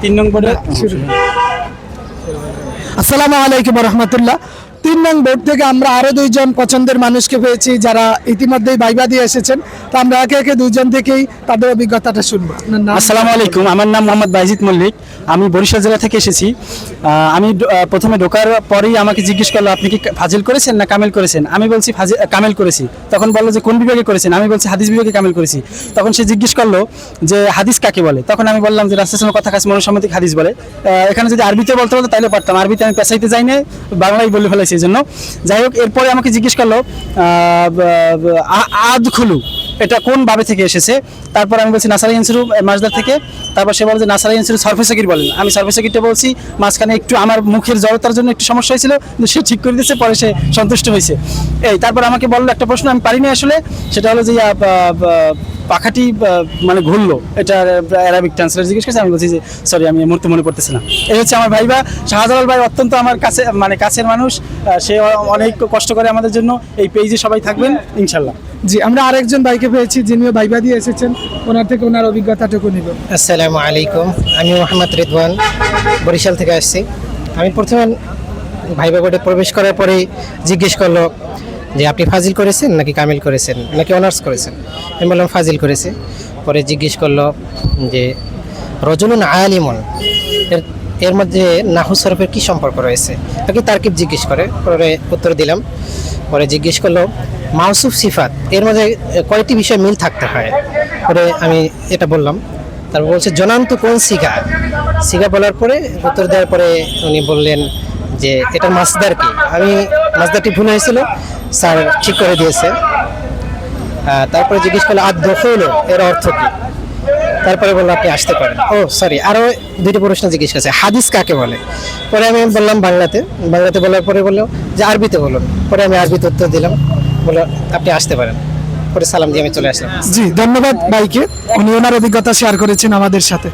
তিন নম্বরে আসসালামু আলাইকুম রহমতুল্লাহ। তিন নং বোর্ড থেকে আমরা আরও দুইজন পছন্দের মানুষকে পেয়েছি যারা ইতিমধ্যেই বাইবা দিয়ে এসেছেন। তো আমরা একে একে দুইজন থেকেই তাদের অভিজ্ঞতাটা শুনব। আসসালামু আলাইকুম, আমার নাম মোহাম্মদ বাইজিদ মল্লিক। আমি বরিশাল জেলা থেকে এসেছি। আমি প্রথমে ঢোকার পরেই আমাকে জিজ্ঞেস করল, আপনি কি ফাজিল করেছেন না কামেল করেছেন? আমি বলছি ফাজিল কামেল করেছি। তখন বলল যে, কোন বিভাগে করেছেন? আমি বলছি, হাদিস বিভাগে কামেল করেছি। তখন সে জিজ্ঞেস করল যে, হাদিস কাকে বলে? তখন আমি বললাম যে রাস্তার কথা কাছে মনুসম্মতিক হাদিস বলে। এখানে যদি আরবিতে বলতে বলতো তাহলে পারতাম। আরবিতে আমি পেশাইতে যাই না বাংলায় বলে ফেলেছি এই জন্য যাই হোক, এরপরে আমাকে জিজ্ঞেস করল আদ খুলু, এটা কোন ভাবে থেকে এসেছে? তারপর আমি বলছি নাসারা ইনসুরু মাসদার থেকে। তারপর সে বলে যে নাসারা ইনসুরু সরফেসাকির বলেন। আমি সরফেসাকিরটা বলছি, মাঝখানে একটু আমার মুখের জড়তার জন্য একটু সমস্যা হয়েছিল, কিন্তু সে ঠিক করে দিয়েছে, পরে সে সন্তুষ্ট হয়েছে। এই, তারপর আমাকে বলল একটা প্রশ্ন, আমি পারিনি আসলে, সেটা হলো যে পাখাটি মানে ঘুরলো। এটা অ্যারাবিক ট্রান্সলেট জিজ্ঞেস করছে আমি বলছি যে সরি আমি এই মুহূর্তে মনে পড়তেছে না। এই হচ্ছে আমার ভাইবা। শাহজালাল ভাই অত্যন্ত আমার কাছে মানে কাছের মানুষ সে অনেক কষ্ট করে আমাদের জন্য এই পেজে সবাই থাকবেন ইনশাল্লাহ জি আমরা আরেকজন ভাইকে পেয়েছি যিনিও বাইবা দিয়ে এসেছেন। ওনার থেকে ওনার অভিজ্ঞতাটুকু নিব আসসালামু আলাইকুম। আমি মোহাম্মদ রিদওয়ান বরিশাল থেকে আসছি। আমি প্রথমে ভাইবা বোর্ডে প্রবেশ করার পরেই জিজ্ঞেস করল যে আপনি ফাজিল করেছেন নাকি কামিল করেছেন, নাকি অনার্স করেছেন? আমি বললাম ফাজিল করেছে। পরে জিজ্ঞেস করল যে, রজনুন আলিমন। এর এর মধ্যে নাহু সরফের কী সম্পর্ক রয়েছে? নাকি তারকিব জিজ্ঞেস করে। পরে উত্তর দিলাম। পরে জিজ্ঞেস করল, মাউসুফ সিফাত। এর মধ্যে কয়টি বিষয় মিল থাকতে হয়। পরে আমি এটা বললাম। তারপর বলছে, জনান্ত কোন সিগা? সিগা বলার পরে উত্তর দেওয়ার পরে উনি বললেন যে এটার মাসদার কি? আমি মাসদারটি ভুল হয়েছিল। স্যার ঠিক করে দিয়েছে। তারপরে জিজ্ঞেস করল, আর দখল এর অর্থ কি? তারপরে বলল, আপনি আসতে পারেন। ও সরি আরও দুইটা প্রশ্ন জিজ্ঞেস করছে। হাদিস কাকে বলে? পরে আমি বললাম, বাংলাতে। বাংলাতে বলার পরে বলল যে, আরবিতে বলুন। পরে আমি আরবিতে উত্তর দিলাম, বলল, আপনি আসতে পারেন। পরে সালাম দিয়ে আমি চলে আসলাম। জি, ধন্যবাদ ভাইকে। উনি ওনার অভিজ্ঞতা শেয়ার করেছেন আমাদের সাথে।